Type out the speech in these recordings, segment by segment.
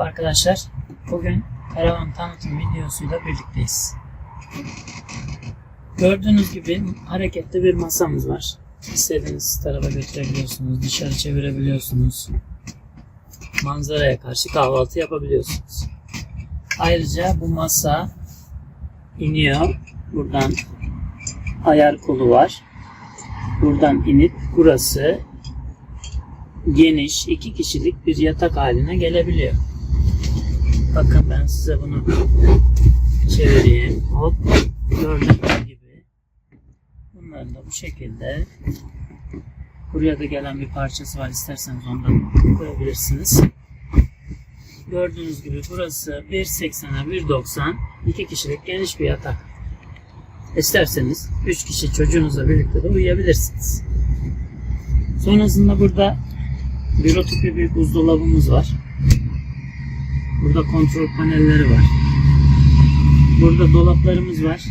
arkadaşlar. Bugün karavan tanıtım videosuyla birlikteyiz. Gördüğünüz gibi hareketli bir masamız var. İstediğiniz tarafa götürebiliyorsunuz, dışarı çevirebiliyorsunuz. Manzaraya karşı kahvaltı yapabiliyorsunuz. Ayrıca bu masa iniyor. Buradan ayar kolu var. Buradan inip burası geniş iki kişilik bir yatak haline gelebiliyor. Bakın ben size bunu çevireyim. Hop. Gördüğünüz gibi. Bunların da bu şekilde buraya da gelen bir parçası var. İsterseniz ondan koyabilirsiniz. Gördüğünüz gibi burası 1.80'a 1.90 iki kişilik geniş bir yatak. İsterseniz 3 kişi çocuğunuzla birlikte de uyuyabilirsiniz. Sonrasında burada büro tipi bir buzdolabımız var. Burada kontrol panelleri var. Burada dolaplarımız var.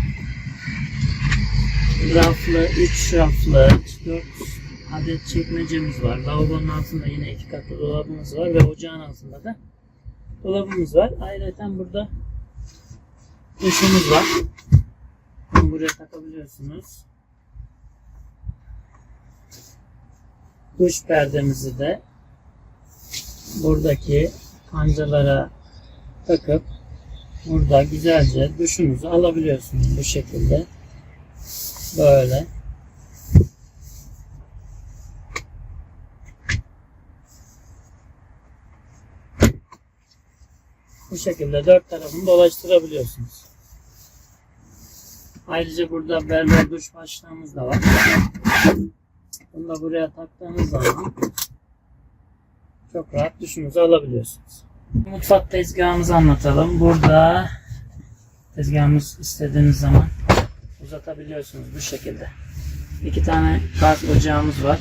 Raflı, 3 raflı, 4 adet çekmecemiz var. Lavabonun altında yine iki katlı dolabımız var ve ocağın altında da dolabımız var. Ayrıca burada duşumuz var. Bunu buraya takabiliyorsunuz. Duş perdemizi de buradaki kancalara takıp burada güzelce duşunuzu alabiliyorsunuz bu şekilde. Böyle. Bu şekilde dört tarafını dolaştırabiliyorsunuz. Ayrıca burada berber duş başlığımız da var. Bunu da buraya taktığınız zaman çok rahat duşunuzu alabiliyorsunuz. Mutfak tezgahımızı anlatalım. Burada tezgahımız istediğiniz zaman uzatabiliyorsunuz bu şekilde. İki tane gaz ocağımız var.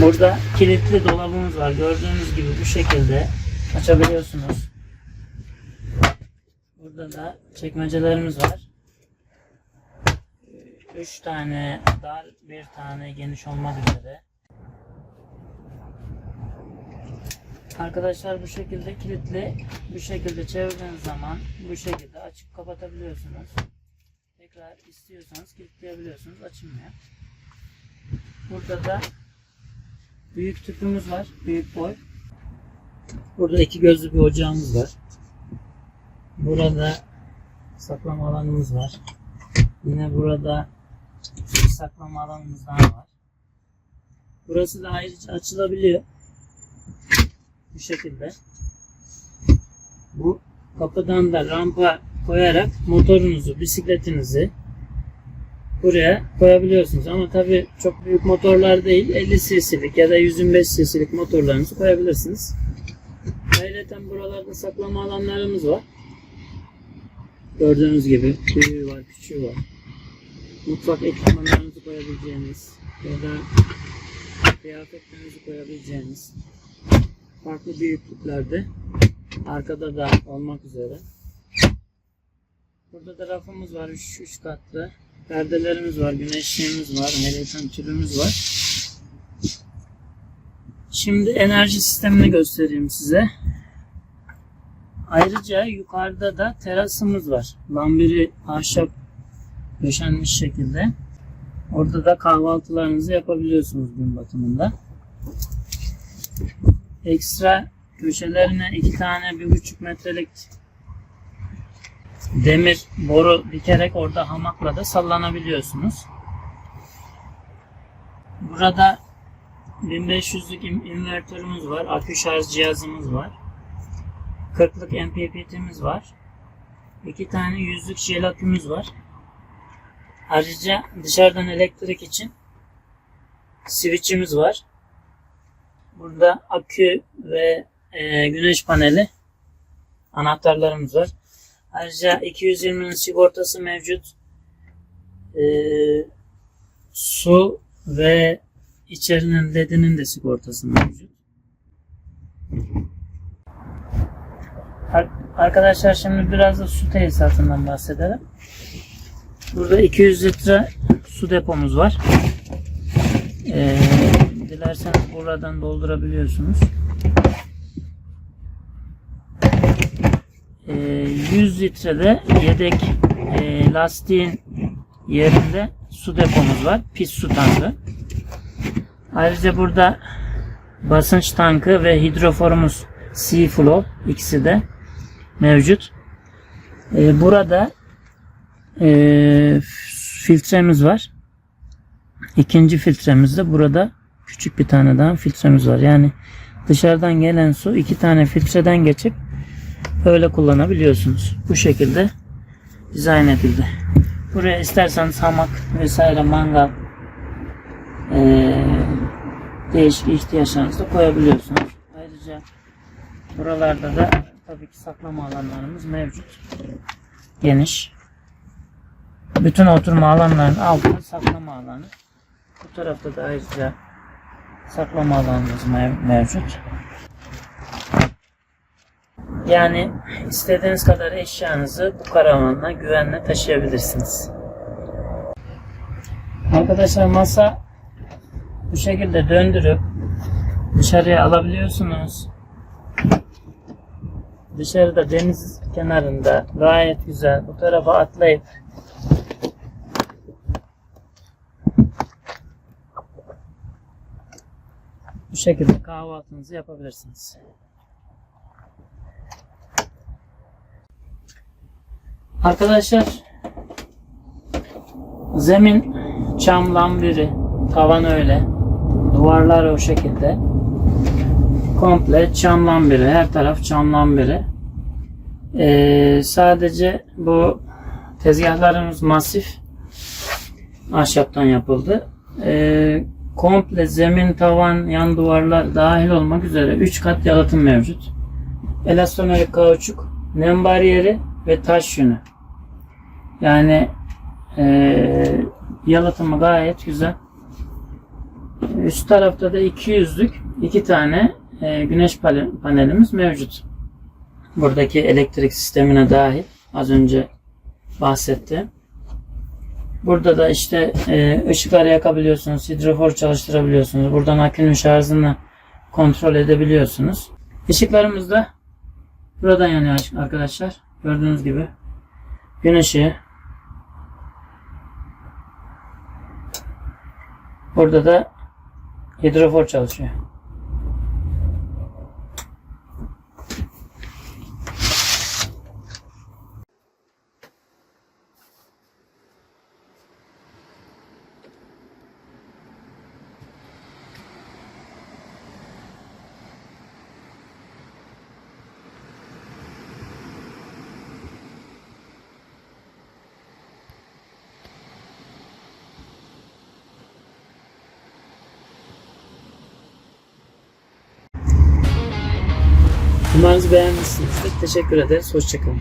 Burada kilitli dolabımız var. Gördüğünüz gibi bu şekilde açabiliyorsunuz. Burada da çekmecelerimiz var. Üç tane dar, bir tane geniş olmak üzere. Arkadaşlar bu şekilde kilitli, bu şekilde çevirdiğiniz zaman bu şekilde açıp kapatabiliyorsunuz. Tekrar istiyorsanız kilitleyebiliyorsunuz, açılmıyor. Burada da büyük tüpümüz var, büyük boy. Burada iki gözlü bir ocağımız var. Burada saklama alanımız var. Yine burada bir saklama alanımız daha var. Burası da ayrıca açılabiliyor. Bu şekilde. Bu kapıdan da rampa koyarak motorunuzu, bisikletinizi buraya koyabiliyorsunuz. Ama tabi çok büyük motorlar değil, 50 cc'lik ya da 125 cc'lik motorlarınızı koyabilirsiniz. Ayrıca buralarda saklama alanlarımız var. Gördüğünüz gibi büyüğü var, küçüğü var. Mutfak ekipmanlarınızı koyabileceğiniz ya da kıyafetlerinizi koyabileceğiniz farklı büyüklüklerde arkada da olmak üzere. Burada da rafımız var 3 3 katlı. Perdelerimiz var, güneşliğimiz var, meleken tülümüz var. Şimdi enerji sistemini göstereyim size. Ayrıca yukarıda da terasımız var. Lambiri ahşap döşenmiş şekilde. Orada da kahvaltılarınızı yapabiliyorsunuz gün batımında. Ekstra köşelerine iki tane bir buçuk metrelik demir boru dikerek orada hamakla da sallanabiliyorsunuz. Burada 1500'lük in- invertörümüz var. Akü şarj cihazımız var. 40'lık MPPT'miz var. İki tane yüzlük jel akümüz var. Ayrıca dışarıdan elektrik için switch'imiz var. Burada akü ve e, güneş paneli anahtarlarımız var. Ayrıca 220'nin sigortası mevcut. E, su ve içerinin ledinin de sigortası mevcut. Ar- Arkadaşlar şimdi biraz da su tesisatından bahsedelim. Burada 200 litre su depomuz var. Ee, dilerseniz buradan doldurabiliyorsunuz. e, 100 litrede yedek e, lastiğin yerinde su depomuz var. Pis su tankı. Ayrıca burada basınç tankı ve hidroforumuz Seaflow ikisi de mevcut. E, burada e, filtremiz var. İkinci filtremiz de burada küçük bir tane daha filtremiz var. Yani dışarıdan gelen su iki tane filtreden geçip öyle kullanabiliyorsunuz. Bu şekilde dizayn edildi. Buraya isterseniz hamak vesaire mangal eee, değişik ihtiyaçlarınızı koyabiliyorsunuz. Ayrıca buralarda da tabii ki saklama alanlarımız mevcut. Geniş. Bütün oturma alanlarının altında saklama alanı. Bu tarafta da ayrıca saklama alanımız mev- mevcut. Yani istediğiniz kadar eşyanızı bu karavanla güvenle taşıyabilirsiniz. Arkadaşlar masa bu şekilde döndürüp dışarıya alabiliyorsunuz. Dışarıda deniz kenarında gayet güzel bu tarafa atlayıp bu şekilde kahvaltınızı yapabilirsiniz. Arkadaşlar zemin çam lambiri tavan öyle duvarlar o şekilde. Komple çam lambiri her taraf çam lambiri Ee, sadece bu tezgahlarımız masif ahşaptan yapıldı. Ee, komple zemin tavan yan duvarlar dahil olmak üzere 3 kat yalıtım mevcut elastomerik kauçuk nem bariyeri ve taş yünü yani eee yalıtımı gayet güzel. Üst tarafta da 200'lük iki tane eee, güneş panelimiz mevcut. Buradaki elektrik sistemine dahil az önce bahsettim. Burada da işte eee, ışıkları yakabiliyorsunuz, hidrofor çalıştırabiliyorsunuz. Buradan akünün şarjını kontrol edebiliyorsunuz. Işıklarımız da buradan yanıyor arkadaşlar. Gördüğünüz gibi. Gün ışığı. Burada da hidrofor çalışıyor. Umarız beğenmişsinizdir. Teşekkür ederiz. Hoşçakalın.